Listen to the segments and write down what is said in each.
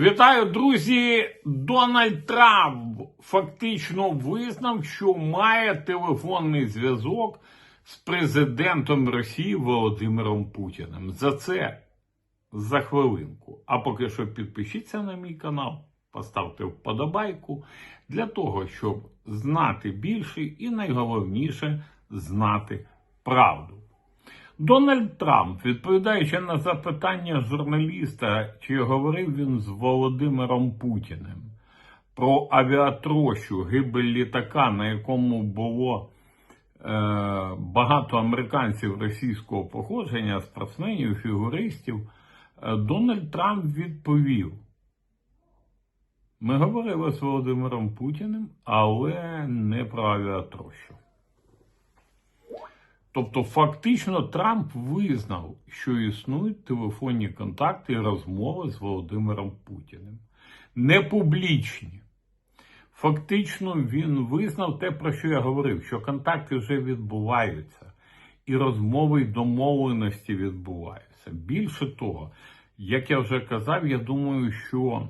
Вітаю, друзі! Дональд Трамп фактично визнав, що має телефонний зв'язок з президентом Росії Володимиром Путіним. За це за хвилинку. А поки що підпишіться на мій канал, поставте вподобайку для того, щоб знати більше і найголовніше знати правду. Дональд Трамп, відповідаючи на запитання журналіста, чи говорив він з Володимиром Путіним про авіатрощу, гибель літака, на якому було е, багато американців російського походження, спортсменів, фігуристів, е, Дональд Трамп відповів. Ми говорили з Володимиром Путіним, але не про авіатрощу. Тобто, фактично, Трамп визнав, що існують телефонні контакти і розмови з Володимиром Путіним. Не публічні. Фактично, він визнав те, про що я говорив, що контакти вже відбуваються, і розмови й домовленості відбуваються. Більше того, як я вже казав, я думаю, що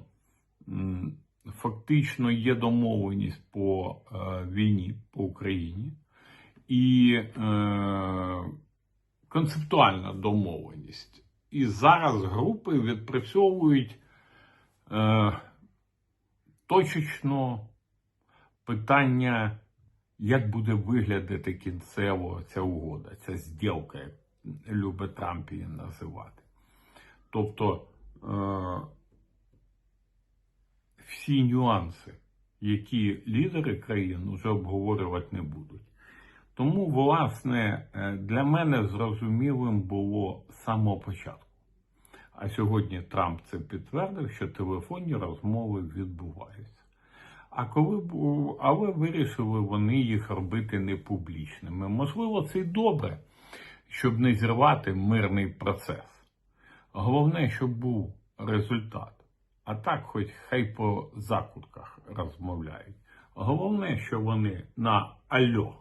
фактично є домовленість по е, війні по Україні і е, концептуальна домовленість. І зараз групи відпрацьовують е, точечно питання, як буде виглядати кінцево ця угода, ця зділка, як любить Трамп її називати. Тобто е, всі нюанси, які лідери країн вже обговорювати не будуть. Тому, власне, е, для мене зрозумілим було з самого початку. А сьогодні Трамп це підтвердив, що телефонні розмови відбуваються. А коли але вирішили вони їх робити не публічними. Можливо, це й добре, щоб не зірвати мирний процес. Головне, щоб був результат. А так, хоч хай по закутках розмовляють. Головне, що вони на альо.